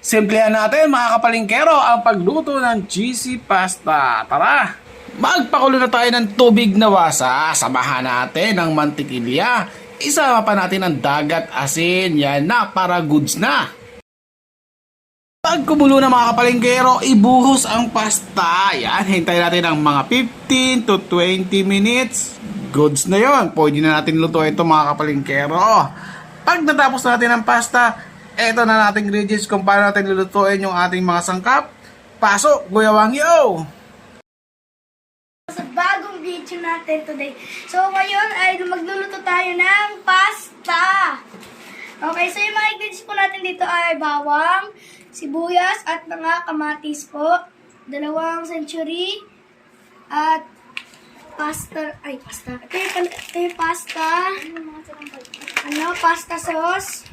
Simplehan natin mga kapalingkero ang pagluto ng cheesy pasta. Tara! Magpakulo na tayo ng tubig na wasa. Samahan natin ng mantikilya. Isama pa natin ang dagat asin. Yan na para goods na. Pag kumulo na mga kapalingkero, ibuhos ang pasta. Yan, hintayin natin ng mga 15 to 20 minutes. Goods na yon. Pwede na natin lutuin ito mga kapalingkero. Pag natapos natin ang pasta, eto na nating ingredients kung paano natin lulutuin yung ating mga sangkap. Pasok, Guyawang yo! sa bagong video natin today. So, ngayon ay magluluto tayo ng pasta. Okay, so yung mga ingredients po natin dito ay bawang, sibuyas, at mga kamatis po. Dalawang century, at pasta, ay pasta, ito yung, ito yung pasta, ano, pasta sauce,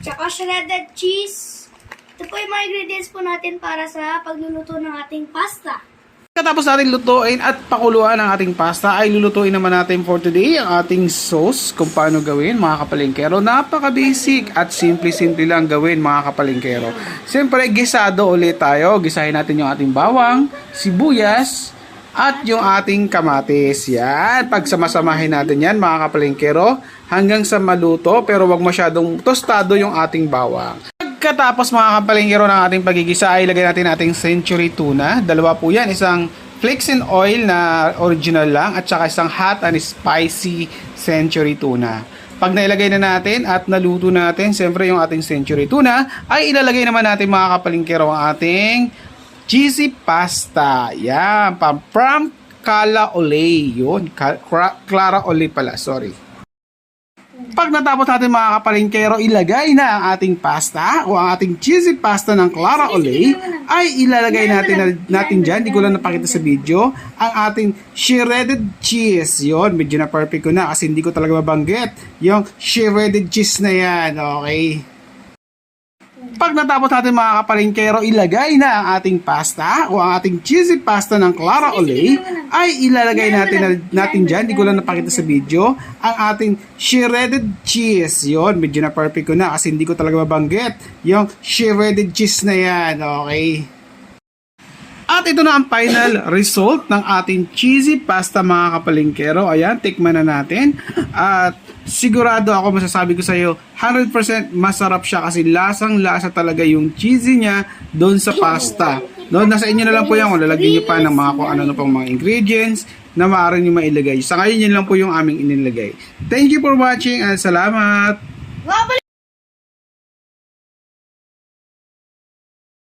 tsaka shredded cheese. Ito po yung mga ingredients po natin para sa pagluluto ng ating pasta. Katapos natin lutuin at pakuluan ang ating pasta ay lulutuin naman natin for today ang ating sauce kung paano gawin mga kapalingkero. Napaka-basic at simple-simple lang gawin mga kapalingkero. Siyempre, gisado ulit tayo. Gisahin natin yung ating bawang, sibuyas, at yung ating kamatis. Yan. Pagsamasamahin natin yan mga kapalingkero hanggang sa maluto pero wag masyadong tostado yung ating bawang. Pagkatapos mga kapalingkero ng ating pagigisa ay ilagay natin ating century tuna. Dalawa po yan. Isang flakes and oil na original lang at saka isang hot and spicy century tuna. Pag nailagay na natin at naluto natin, siyempre yung ating century tuna, ay ilalagay naman natin mga kapalingkero ang ating cheesy pasta. Yan. From, from Cala Olay. Yun. Clara Olay pala. Sorry. Pag natapos natin mga kapalingkero, ilagay na ang ating pasta o ang ating cheesy pasta ng Clara Olay ay ilalagay natin natin dyan. Hindi ko lang napakita sa video. Ang ating shredded cheese. Yon medyo na perfect ko na kasi hindi ko talaga mabanggit. Yung shredded cheese na yan. Okay. Pag natapos natin mga kapalingkero, ilagay na ang ating pasta o ang ating cheesy pasta ng Clara Olay ay ilalagay natin natin dyan. Hindi ko lang napakita sa video. Ang ating shredded cheese. Yon medyo na perfect ko na kasi hindi ko talaga mabanggit. Yung shredded cheese na yan. Okay. At ito na ang final result ng ating cheesy pasta mga kapalingkero. Ayan, tikman na natin. At sigurado ako masasabi ko sa iyo, 100% masarap siya kasi lasang-lasa talaga yung cheesy niya doon sa pasta. No, nasa inyo na lang po yan kung lalagyan niyo pa ng mga kung ano pang mga ingredients na maaari niyo mailagay. Sa ngayon, yun lang po yung aming inilagay. Thank you for watching and salamat!